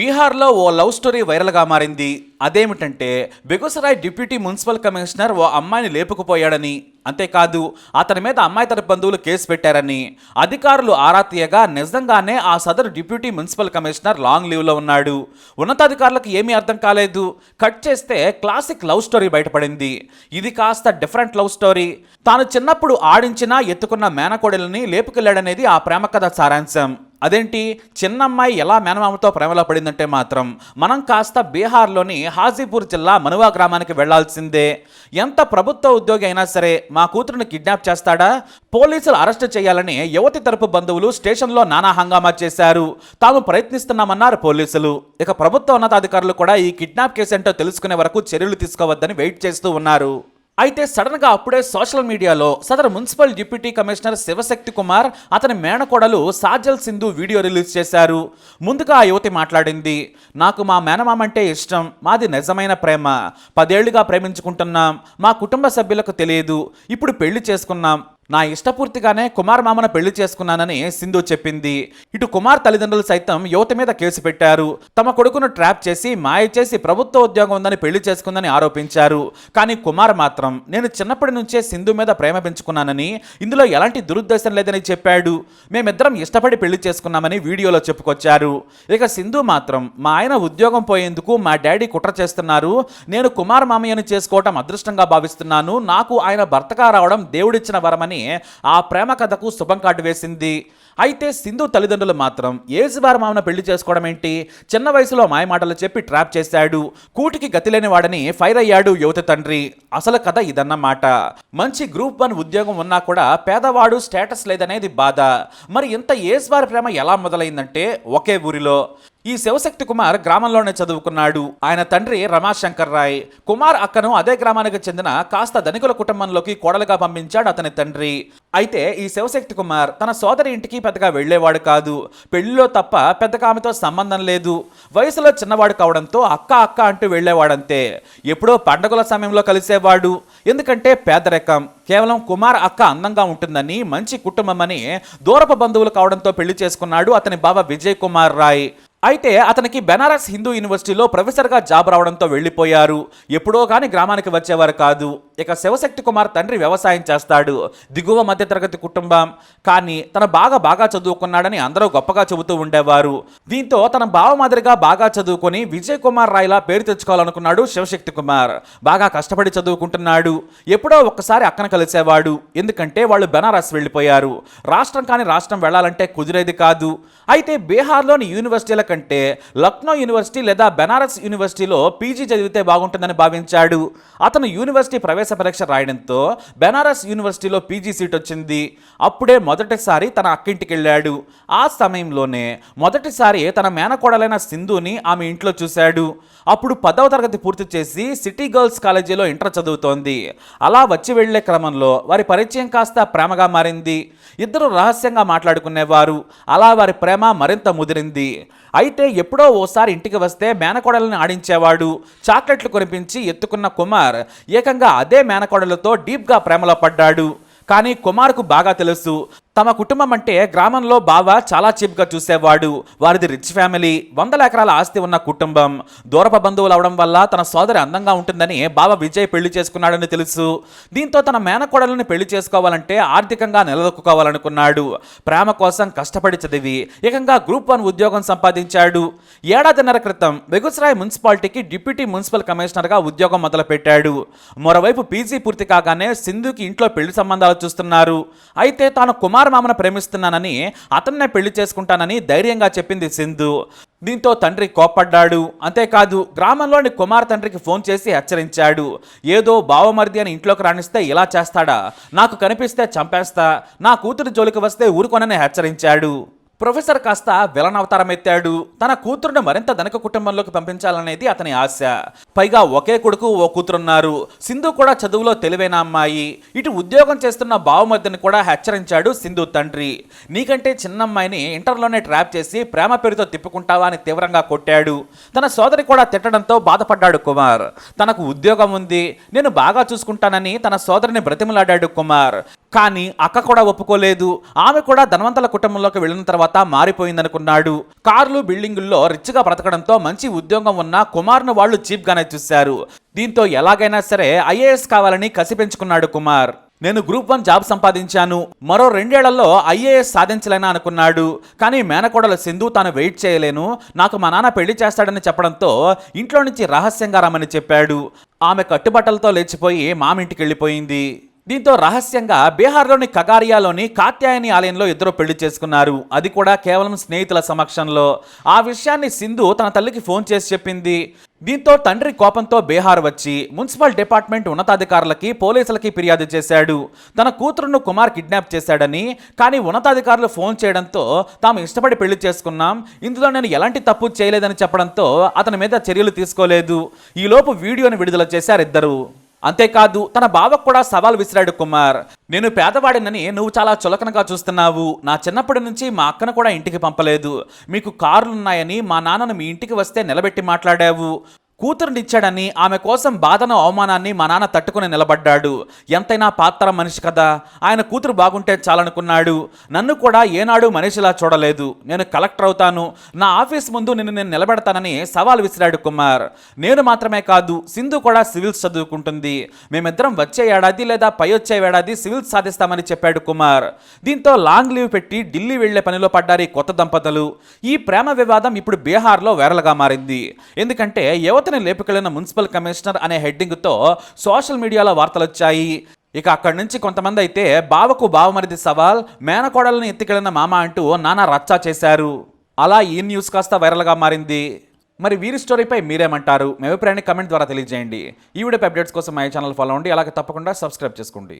బీహార్లో ఓ love story వైరల్గా మారింది. అదేమిటంటే బెగుసరాయ్ డిప్యూటీ మున్సిపల్ కమిషనర్ ఓ అమ్మాయిని లేపుకుపోయాడని. అంతేకాదు అతని మీద అమ్మాయి తరపు బంధువులు కేసు పెట్టారని. అధికారులు ఆరా తీయగా నిజంగానే ఆ సదరు డిప్యూటీ మున్సిపల్ కమిషనర్ లాంగ్ లీవ్లో ఉన్నాడు. ఉన్నతాధికారులకు ఏమీ అర్థం కాలేదు. కట్ చేస్తే క్లాసిక్ లవ్ స్టోరీ బయటపడింది. ఇది కాస్త డిఫరెంట్ లవ్ స్టోరీ. తాను చిన్నప్పుడు ఆడించిన ఎత్తుకున్న మేనకోడలని లేపుకెళ్ళాడనేది ఆ ప్రేమ కథ సారాంశం. అదేంటి? చిన్నమ్మాయి ఎలా మేనమామతో ప్రేమలో పడిందంటే మాత్రం మనం కాస్త బీహార్లోని హాజీపూర్ జిల్లా మనువా గ్రామానికి వెళ్ళాల్సిందే. ఎంత ప్రభుత్వ ఉద్యోగి అయినా సరే మా కూతురుని కిడ్నాప్ చేస్తాడా? పోలీసులు అరెస్ట్ చేయాలని యువతి తరపు బంధువులు స్టేషన్లో నానా హంగామా చేశారు. తాము ప్రయత్నిస్తున్నామన్నారు పోలీసులు. ఇక ప్రభుత్వ ఉన్నతాధికారులు కూడా ఈ కిడ్నాప్ కేసు ఏంటో తెలుసుకునే వరకు చర్యలు తీసుకోవద్దని వెయిట్ చేస్తూ ఉన్నారు. అయితే సడన్గా అప్పుడే సోషల్ మీడియాలో Sadar municipal deputy commissioner Shivshakti Kumar అతని మేనకోడలు సాజల్ సింధు వీడియో రిలీజ్ చేశారు. ముందుగా ఆ యువతి మాట్లాడింది నాకు మా మేనమామ అంటే ఇష్టం మాది నిజమైన ప్రేమ. పదేళ్ళుగా ప్రేమించుకుంటున్నాం మా కుటుంబ సభ్యులకు తెలియదు ఇప్పుడు పెళ్ళి చేసుకున్నాం. నా ఇష్టపూర్తిగానే కుమార్ మామను పెళ్ళి చేసుకున్నానని సింధు చెప్పింది. ఇటు కుమార్ తల్లిదండ్రులు సైతం యువత మీద కేసు పెట్టారు. తమ కొడుకును ట్రాప్ చేసి మాయ చేసి ప్రభుత్వ ఉద్యోగం ఉందని పెళ్ళి చేసుకుందని ఆరోపించారు. కానీ కుమార్ మాత్రం నేను చిన్నప్పటి నుంచే సింధు మీద ప్రేమ పెంచుకున్నానని ఇందులో ఎలాంటి దురుద్దేశం లేదని చెప్పాడు. మేమిద్దరం ఇష్టపడి పెళ్ళి చేసుకున్నామని వీడియోలో చెప్పుకొచ్చారు. ఇక సింధు మాత్రం మా ఆయన ఉద్యోగం పోయేందుకు మా డాడీ కుట్ర చేస్తున్నారు. నేను కుమార్ మామయ్యను చేసుకోవటం అదృష్టంగా భావిస్తున్నాను. నాకు ఆయన భర్తగా రావడం దేవుడిచ్చిన వరమని ఆ ప్రేమ కథకు శుభం కార్డు వేసింది. అయితే సింధు తల్లిదండ్రులు మాత్రం ఏజువారి మామను పెళ్ళి చేసుకోవడం ఏంటి? చిన్న వయసులో మాయమాటలు చెప్పి ట్రాప్ చేశాడు. కూటికి గతిలేని వాడని ఫైర్ అయ్యాడు యువత తండ్రి. అసలు కథ ఇదన్నమాట. మంచి గ్రూప్ వన్ ఉద్యోగం ఉన్నా కూడా పేదవాడు స్టేటస్ లేదనేది బాధ. మరి ఇంత ఏజ్ ప్రేమ ఎలా మొదలైందంటే ఒకే ఊరిలో. ఈ శివశక్తి కుమార్ గ్రామంలోనే చదువుకున్నాడు. ఆయన తండ్రి రమాశంకర్ రాయ్. కుమార్ అక్కను అదే గ్రామానికి చెందిన కాస్త ధనికుల కుటుంబంలోకి కోడలుగా పంపించాడు అతని తండ్రి. అయితే ఈ శివశక్తి కుమార్ తన సోదరి ఇంటికి పెద్దగా వెళ్ళేవాడు కాదు. పెళ్ళిలో తప్ప పెద్దగా ఆమెతో సంబంధం లేదు. వయసులో చిన్నవాడు కావడంతో అక్క అక్క అంటూ వెళ్ళేవాడంతే. ఎప్పుడో పండగల సమయంలో కలిసేవాడు. ఎందుకంటే పేదరికం కేవలం కుమార్ అక్క అందంగా ఉంటుందని మంచి కుటుంబమని దూరపు బంధువులు కావడంతో పెళ్ళి చేసుకున్నాడు అతని బావ విజయ్ కుమార్ రాయ్. అయితే అతనికి బెనారస్ హిందూ యూనివర్సిటీలో ప్రొఫెసర్గా జాబ్ రావడంతో వెళ్ళిపోయారు. ఎప్పుడో కానీ గ్రామానికి వచ్చేవారు కాదు. ఇక శివశక్తి కుమార్ తండ్రి వ్యవసాయం చేస్తాడు. దిగువ మధ్యతరగతి కుటుంబం. కానీ తన బాగా బాగా చదువుకున్నాడని అందరూ గొప్పగా చెబుతూ ఉండేవారు. దీంతో తన బావ మాదిరిగా బాగా చదువుకొని విజయ్ కుమార్ రాయ్లా పేరు తెచ్చుకోవాలనుకున్నాడు శివశక్తి కుమార్. బాగా కష్టపడి చదువుకుంటున్నాడు. ఎప్పుడో ఒక్కసారి అక్కన కలిసేవాడు. ఎందుకంటే వాళ్ళు బెనారస్ వెళ్ళిపోయారు. రాష్ట్రం కాని రాష్ట్రం వెళ్ళాలంటే కుదిరేది కాదు. అయితే బీహార్లోని యూనివర్సిటీల కంటే లక్నో యూనివర్సిటీ లేదా బెనారస్ యూనివర్సిటీలో పీజీ చదివితే బాగుంటుందని భావించాడు. అతను యూనివర్సిటీ ప్రవేశ పరీక్ష రాయడంతో బెనారస్ యూనివర్సిటీలో పీజీ సీట్ వచ్చింది. అప్పుడే మొదటిసారి తన అక్కింటికి వెళ్ళాడు. ఆ సమయంలోనే మొదటిసారి తన మేనకోడలైన సింధుని ఆమె ఇంట్లో చూశాడు. అప్పుడు పదవ తరగతి పూర్తి చేసి సిటీ గర్ల్స్ కాలేజీలో ఇంటర్ చదువుతోంది. అలా వచ్చి వెళ్ళే క్రమంలో వారి పరిచయం కాస్త ప్రేమగా మారింది. ఇద్దరు రహస్యంగా మాట్లాడుకునేవారు. అలా వారి ప్రేమ మరింత ముదిరింది. అయితే ఎప్పుడో ఓసారి ఇంటికి వస్తే మేనకోడలను ఆడించేవాడు. చాక్లెట్లు కొనిపించి ఎత్తుకున్న కుమార్ ఏకంగా అదే మేనకోడలతో డీప్గా ప్రేమలో పడ్డాడు. కానీ కుమార్కు బాగా తెలుసు. తమ కుటుంబం అంటే గ్రామంలో బావ చాలా చీప్గా చూసేవాడు. వారిది రిచ్ ఫ్యామిలీ వందల ఎకరాల ఆస్తి ఉన్న కుటుంబం. దూరప బంధువులు అవడం వల్ల తన సోదరి అందంగా ఉంటుందని బావ విజయ్ పెళ్ళి చేసుకున్నాడని తెలుసు. దీంతో తన మేనకోడలను పెళ్ళి చేసుకోవాలంటే ఆర్థికంగా నిలదొక్కుకోవాలనుకున్నాడు ప్రేమ కోసం కష్టపడి చదివి ఏకంగా గ్రూప్ వన్ ఉద్యోగం సంపాదించాడు. ఏడాదిన్నర క్రితం బెగుసరాయ్ మున్సిపాలిటీకి డిప్యూటీ మున్సిపల్ కమిషనర్గా ఉద్యోగం మొదలుపెట్టాడు. మరోవైపు పీజీ పూర్తి కాగానే సింధుకి ఇంట్లో పెళ్ళి సంబంధాలు చూస్తున్నారు. అయితే తాను కుమార్ కుమారమామను ప్రేమిస్తున్నానని అతన్నే పెళ్ళి చేసుకుంటానని ధైర్యంగా చెప్పింది సింధు. దీంతో తండ్రి కోప్పడ్డాడు. అంతేకాదు గ్రామంలోని కుమార్ తండ్రికి ఫోన్ చేసి హెచ్చరించాడు. ఏదో బావమరిది అని ఇంట్లోకి రాణిస్తే ఇలా చేస్తాడా? నాకు కనిపిస్తే చంపేస్తా. నా కూతురు జోలికి వస్తే ఊరుకొనని హెచ్చరించాడు. ప్రొఫెసర్ కాస్త విలన్ అవతారం ఎత్తాడు తన కూతురును మరింత ధనిక కుటుంబంలోకి పంపించాలనేది అతని ఆశ. పైగా ఒకే కొడుకు ఓ కూతురున్నారు. సింధు కూడా చదువులో తెలివైన అమ్మాయి. ఇటు ఉద్యోగం చేస్తున్న బావమర్దిని కూడా హెచ్చరించాడు సింధు తండ్రి. నీకంటే చిన్న అమ్మాయిని ఇంటర్లోనే ట్రాప్ చేసి ప్రేమ పేరుతో తిప్పుకుంటావా అని తీవ్రంగా కొట్టాడు. తన సోదరి కూడా తిట్టడంతో బాధపడ్డాడు కుమార్. తనకు ఉద్యోగం ఉంది. నేను బాగా చూసుకుంటానని తన సోదరిని బ్రతిమలాడాడు కుమార్. కానీ అక్క కూడా ఒప్పుకోలేదు. ఆమె కూడా ధనవంతుల కుటుంబంలోకి వెళ్ళిన తర్వాత మారిపోయిందనుకున్నాడు. కార్లు బిల్డింగుల్లో రిచ్గా బ్రతకడంతో మంచి ఉద్యోగం ఉన్న కుమార్ను వాళ్ళు చీప్గానే చూశారు. దీంతో ఎలాగైనా సరే ఐఏఎస్ కావాలని కసి పెంచుకున్నాడు కుమార్. నేను గ్రూప్ వన్ జాబ్ సంపాదించాను. మరో రెండేళ్ళలో ఐఏఎస్ సాధించలేనా అనుకున్నాడు. కానీ మేనకోడల సింధు తాను వెయిట్ చేయలేను. నాకు మా నాన్న పెళ్ళి చేస్తాడని చెప్పడంతో ఇంట్లో నుంచి రహస్యంగా రమ్మని చెప్పాడు. ఆమె కట్టుబట్టలతో లేచిపోయి మామింటికి వెళ్ళిపోయింది. దీంతో రహస్యంగా బీహార్లోని కగారియాలోని కాత్యాయని ఆలయంలో ఇద్దరు పెళ్ళి చేసుకున్నారు. అది కూడా కేవలం స్నేహితుల సమక్షంలో. ఆ విషయాన్ని సింధు తన తల్లికి ఫోన్ చేసి చెప్పింది. దీంతో తండ్రి కోపంతో బీహార్ వచ్చి మున్సిపల్ డిపార్ట్మెంట్ ఉన్నతాధికారులకి పోలీసులకి ఫిర్యాదు చేశాడు. తన కూతురును కుమార్ కిడ్నాప్ చేశాడని కానీ ఉన్నతాధికారులు ఫోన్ చేయడంతో తాము ఇష్టపడి పెళ్ళి చేసుకున్నాం. ఇందులో నేను ఎలాంటి తప్పు చేయలేదని చెప్పడంతో అతని మీద చర్యలు తీసుకోలేదు. ఈలోపు వీడియోను విడుదల చేశారు ఇద్దరు అంతేకాదు తన బావకు కూడా సవాల్ విసిరాడు కుమార్. నేను పేదవాడినని నువ్వు చాలా చులకనగా చూస్తున్నావు. నా చిన్నప్పటి నుంచి మా అక్కను కూడా ఇంటికి పంపలేదు. మీకు కార్లున్నాయని మా నాన్నను మీ ఇంటికి వస్తే నిలబెట్టి మాట్లాడావు. కూతురునిచ్చాడని ఆమె కోసం బాధను అవమానాన్ని మా నాన్న తట్టుకుని నిలబడ్డాడు. ఎంతైనా పాత్ర మనిషి కదా. ఆయన కూతురు బాగుంటే చాలనుకున్నాడు. నన్ను కూడా ఏనాడు మనిషిలా చూడలేదు. నేను కలెక్టర్ అవుతాను. నా ఆఫీస్ ముందు నిన్ను నేను నిలబెడతానని సవాల్ విసిరాడు కుమార్. నేను మాత్రమే కాదు సింధు కూడా సివిల్స్ చదువుకుంటుంది. మేమిద్దరం వచ్చే ఏడాది లేదా పై వచ్చే ఏడాది సివిల్స్ సాధిస్తామని చెప్పాడు కుమార్. దీంతో లాంగ్ లీవ్ పెట్టి ఢిల్లీ వెళ్ళే పనిలో పడ్డారు ఈ కొత్త దంపతులు. ఈ ప్రేమ వివాదం ఇప్పుడు బీహార్లో వైరల్గా మారింది. ఎందుకంటే యువతని లేపుకెళ్ళిన మున్సిపల్ కమిషనర్ అనే హెడ్డింగ్తో సోషల్ మీడియాలో వార్తలు వచ్చాయి ఇక అక్కడి నుంచి కొంతమంది అయితే బావకు బావమరిది సవాల్ మేనకోడలను ఎత్తికెళ్ళిన మామ అంటూ నానా రచ్చా చేశారు. అలా ఈ న్యూస్ కాస్త వైరల్గా మారింది. మరి వీరి స్టోరీపై మీరేమంటారు? మీ అభిప్రాయాన్ని కమెంట్ ద్వారా తెలియజేయండి. ఈ వీడియో అప్డేట్స్ కోసం మా ఛానల్ ఫాలో అవ్వండి. అలాగే తప్పకుండా సబ్స్క్రైబ్ చేసుకోండి.